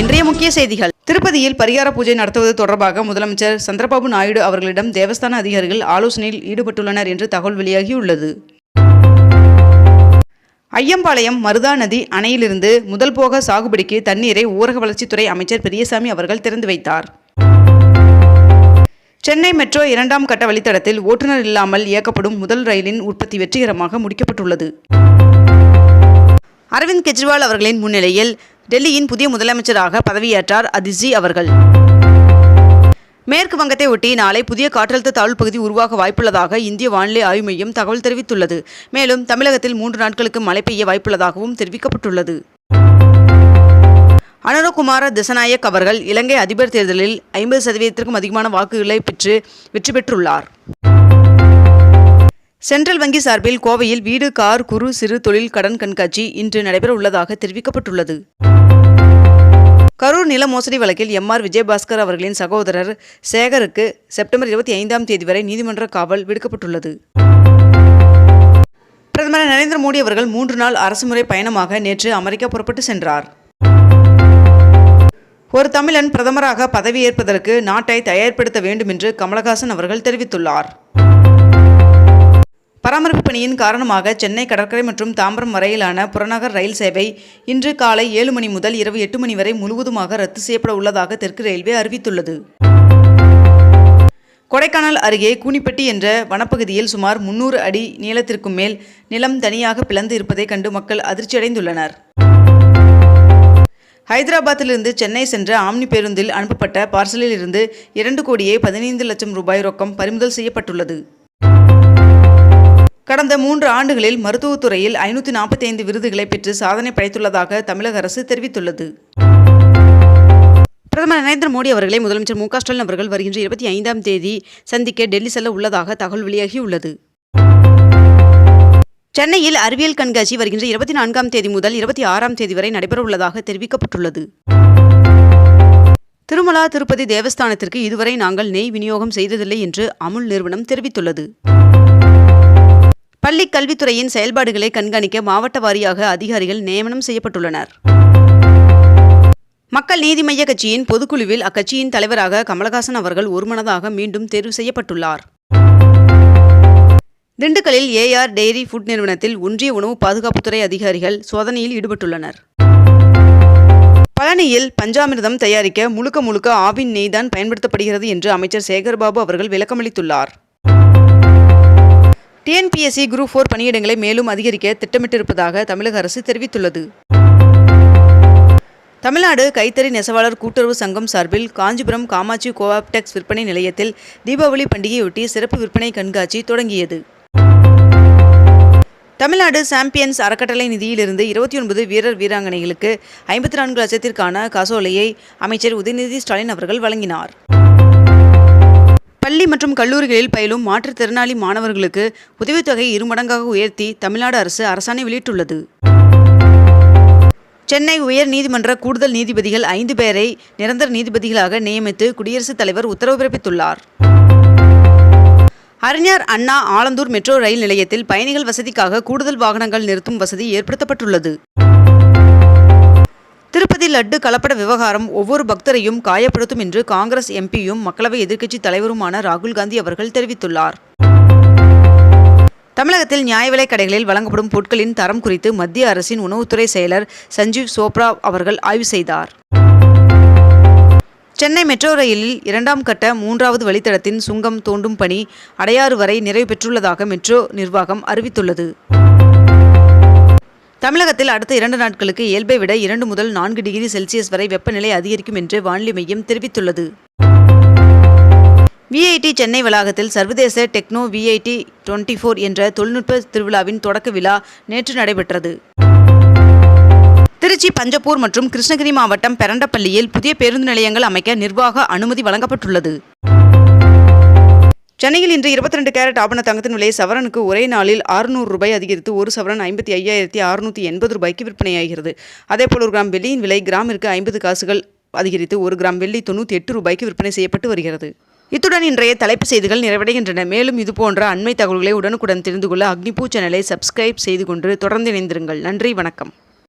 இன்றைய முக்கிய செய்திகள். திருப்பதியில் பரிகார பூஜை நடத்துவது தொடர்பாக முதலமைச்சர் சந்திரபாபு நாயுடு அவர்களிடம் தேவஸ்தான அதிகாரிகள் ஆலோசனையில் ஈடுபட்டுள்ளனர் என்று தகவல் வெளியாகியுள்ளது. ஐயம்பாளையம் மருதா நதி அணையிலிருந்து முதல் போக சாகுபடிக்கு தண்ணீரை ஊரக வளர்ச்சித்துறை அமைச்சர் பெரியசாமி அவர்கள் திறந்து வைத்தார். சென்னை மெட்ரோ இரண்டாம் கட்ட வழித்தடத்தில் ஓட்டுநர் இல்லாமல் இயக்கப்படும் முதல் ரயிலின் உற்பத்தி வெற்றிகரமாக முடிக்கப்பட்டுள்ளது. அரவிந்த் கெஜ்ரிவால் அவர்களின் முன்னிலையில் டெல்லியின் புதிய முதலமைச்சராக பதவியேற்றார் அதிஜி அவர்கள். மேற்கு வங்கத்தை ஒட்டி நாளை புதிய காற்றழுத்த தாழ்வு பகுதி உருவாக வாய்ப்புள்ளதாக இந்திய வானிலை ஆய்வு மையம் தகவல் தெரிவித்துள்ளது. மேலும் தமிழகத்தில் மூன்று நாட்களுக்கு மழை பெய்ய வாய்ப்புள்ளதாகவும் தெரிவிக்கப்பட்டுள்ளது. அனுரகுமார திசநாயக் அவர்கள் இலங்கை அதிபர் தேர்தலில் ஐம்பது சதவீதத்திற்கும் அதிகமான வாக்குகளை பெற்று வெற்றி பெற்றுள்ளார். சென்ட்ரல் வங்கி சார்பில் கோவையில் வீடு கார் குறு சிறு தொழில் கடன் கண்காட்சி இன்று நடைபெற உள்ளதாக தெரிவிக்கப்பட்டுள்ளது. கரூர் நில மோசடி வழக்கில் எம் ஆர் விஜயபாஸ்கர் அவர்களின் சகோதரர் சேகருக்கு செப்டம்பர் இருபத்தி ஐந்தாம் தேதி வரை நீதிமன்ற காவல் விடுக்கப்பட்டுள்ளது. பிரதமர் நரேந்திர மோடி அவர்கள் மூன்று நாள் அரசுமுறை பயணமாக நேற்று அமெரிக்கா புறப்பட்டு சென்றார். ஒரு தமிழன் பிரதமராக பதவியேற்பதற்கு நாட்டை தயார்படுத்த வேண்டும் என்று கமலஹாசன் அவர்கள் தெரிவித்துள்ளார். பராமரிப்பு பணியின் காரணமாக சென்னை கடற்கரை மற்றும் தாம்பரம் வரையிலான புறநகர் ரயில் சேவை இன்று காலை ஏழு மணி முதல் இரவு எட்டு மணி வரை முழுவதுமாக ரத்து செய்யப்பட உள்ளதாக தெற்கு ரயில்வே அறிவித்துள்ளது. கொடைக்கானல் அருகே கூனிப்பட்டி என்ற வனப்பகுதியில் சுமார் முன்னூறு அடி நீளத்திற்கும் மேல் நிலம் தனியாக பிளந்து இருப்பதை கண்டு மக்கள் அதிர்ச்சியடைந்துள்ளனர். ஹைதராபாத்திலிருந்து சென்னை சென்ற ஆம்னி பேருந்தில் அனுப்பப்பட்ட பார்சலில் இருந்து இரண்டு கோடியே பதினைந்து லட்சம் ரூபாய் ரொக்கம் பறிமுதல் செய்யப்பட்டுள்ளது. கடந்த மூன்று ஆண்டுகளில் மருத்துவத்துறையில் ஐநூற்றி நாற்பத்தி ஐந்து விருதுகளை பெற்று சாதனை படைத்துள்ளதாக தமிழக அரசு தெரிவித்துள்ளது. பிரதமர் நரேந்திர மோடி அவர்களை முதலமைச்சர் மு க ஸ்டாலின் அவர்கள் வருகின்ற இருபத்தி ஐந்தாம் தேதி சந்திக்க டெல்லி செல்ல உள்ளதாக தகவல் வெளியாகியுள்ளது. சென்னையில் அறிவியல் கண்காட்சி வருகின்ற இருபத்தி நான்காம் தேதி முதல் இருபத்தி ஆறாம் தேதி வரை நடைபெறவுள்ளதாக தெரிவிக்கப்பட்டுள்ளது. திருமலா திருப்பதி தேவஸ்தானத்திற்கு இதுவரை நாங்கள் நெய் விநியோகம் செய்ததில்லை என்று அமுல் நிறுவனம் தெரிவித்துள்ளது. பள்ளி கல்வித்துறையின் செயல்பாடுகளை கண்காணிக்க மாவட்ட வாரியாக அதிகாரிகள் நியமனம் செய்யப்பட்டுள்ளனர். மக்கள் நீதி மய்ய கட்சியின் பொதுக்குழுவில் அக்கட்சியின் தலைவராக கமலஹாசன் அவர்கள் ஒருமனதாக மீண்டும் தேர்வு செய்யப்பட்டுள்ளார். திண்டுக்கல்லில் ஏஆர் டெய்ரி ஃபுட் நிறுவனத்தில் ஒன்றிய உணவு பாதுகாப்புத்துறை அதிகாரிகள் சோதனையில் ஈடுபட்டுள்ளனர். பழனியில் பஞ்சாமிர்தம் தயாரிக்க முழுக்க முழுக்க ஆவின் நெய்தான் பயன்படுத்தப்படுகிறது என்று அமைச்சர் சேகர்பாபு அவர்கள் விளக்கமளித்துள்ளார். டிஎன்பிஎஸ்சி குரூப் ஃபோர் பணியிடங்களை மேலும் அதிகரிக்க திட்டமிட்டிருப்பதாக தமிழக அரசு தெரிவித்துள்ளது. தமிழ்நாடு கைத்தறி நெசவாளர் கூட்டுறவு சங்கம் சார்பில் காஞ்சிபுரம் காமாட்சி கோஆப்டெக்ஸ் விற்பனை நிலையத்தில் தீபாவளி பண்டிகையொட்டி சிறப்பு விற்பனை கண்காட்சி தொடங்கியது. தமிழ்நாடு சாம்பியன்ஸ் அறக்கட்டளை நிதியிலிருந்து இருபத்தி ஒன்பது வீரர் வீராங்கனைகளுக்கு ஐம்பத்தி நான்கு லட்சத்திற்கான காசோலையை அமைச்சர் உதயநிதி ஸ்டாலின் அவர்கள் வழங்கினார். பள்ளி மற்றும் கல்லூரிகளில் பயிலும் மாற்றுத்திறனாளி மாணவர்களுக்கு உதவித்தொகை இருமடங்காக உயர்த்தி தமிழ்நாடு அரசு அரசாணை வெளியிட்டுள்ளது. சென்னை உயர் நீதிமன்ற கூடுதல் நீதிபதிகள் ஐந்து பேரை நிரந்தர நீதிபதிகளாக நியமித்து குடியரசுத் தலைவர் உத்தரவு பிறப்பித்துள்ளார். அறிஞர் அண்ணா ஆலந்தூர் மெட்ரோ ரயில் நிலையத்தில் பயணிகள் வசதிக்காக கூடுதல் வாகனங்கள் நிறுத்தும் வசதி ஏற்படுத்தப்பட்டுள்ளது. திருப்பதி லட்டு கலப்பட விவகாரம் ஒவ்வொரு பக்தரையும் காயப்படுத்தும் என்று காங்கிரஸ் எம்பியும் மக்களவை எதிர்க்கட்சி தலைவருமான ராகுல் காந்தி அவர்கள் தெரிவித்துள்ளார். தமிழகத்தில் நியாய விலைக் கடைகளில் வழங்கப்படும் பொருட்களின் தரம் குறித்து மத்திய அரசின் உணவுத்துறை செயலர் சஞ்சீவ் சோப்ரா அவர்கள் ஆய்வு செய்தார். சென்னை மெட்ரோ ரயிலில் இரண்டாம் கட்ட மூன்றாவது வழித்தடத்தின் சுங்கம் தோண்டும் பணி அடையாறு வரை நிறைவு பெற்றுள்ளதாக மெட்ரோ நிர்வாகம் அறிவித்துள்ளது. தமிழகத்தில் அடுத்த இரண்டு நாட்களுக்கு இயல்பை விட இரண்டு முதல் நான்கு டிகிரி செல்சியஸ் வரை வெப்பநிலை அதிகரிக்கும் என்று வானிலை மையம் தெரிவித்துள்ளது. விஐடி சென்னை வளாகத்தில் சர்வதேச டெக்னோ விஐடி டுவெண்ட்டி ஃபோர் என்ற தொழில்நுட்ப திருவிழாவின் தொடக்க விழா நேற்று நடைபெற்றது. திருச்சி பஞ்சப்பூர் மற்றும் கிருஷ்ணகிரி மாவட்டம் பெரண்டப்பள்ளியில் புதிய பேருந்து நிலையங்கள் அமைக்க நிர்வாக அனுமதி வழங்கப்பட்டுள்ளது. சென்னையில் இன்று இருபத்தி ரெண்டு கேரட் ஆபண தங்கத்தின் விலை சவரனுக்கு ஒரே நாளில் அறுநூறு ரூபாய் அதிகரித்து ஒரு சவரன் ஐம்பத்தி ஐயாயிரத்தி அறுநூற்றி எண்பது ரூபாய்க்கு விற்பனையாகிறது. அதேபோல் ஒரு கிராம் வெள்ளியின் விலை கிராமிற்கு ஐம்பது காசுகள் அதிகரித்து ஒரு கிராம் வெள்ளி தொண்ணூற்றி எட்டு ரூபாய்க்கு விற்பனை செய்யப்பட்டு வருகிறது. இத்துடன் இன்றைய தலைப்பு செய்திகள் நிறைவடைகின்றன. மேலும் இதுபோன்ற அண்மை தகவல்களை உடனுக்குடன் தெரிந்து கொள்ள அக்னிபூ சேனலை சப்ஸ்கிரைப் செய்து கொண்டு தொடர்ந்து இணைந்திருங்கள். நன்றி வணக்கம்.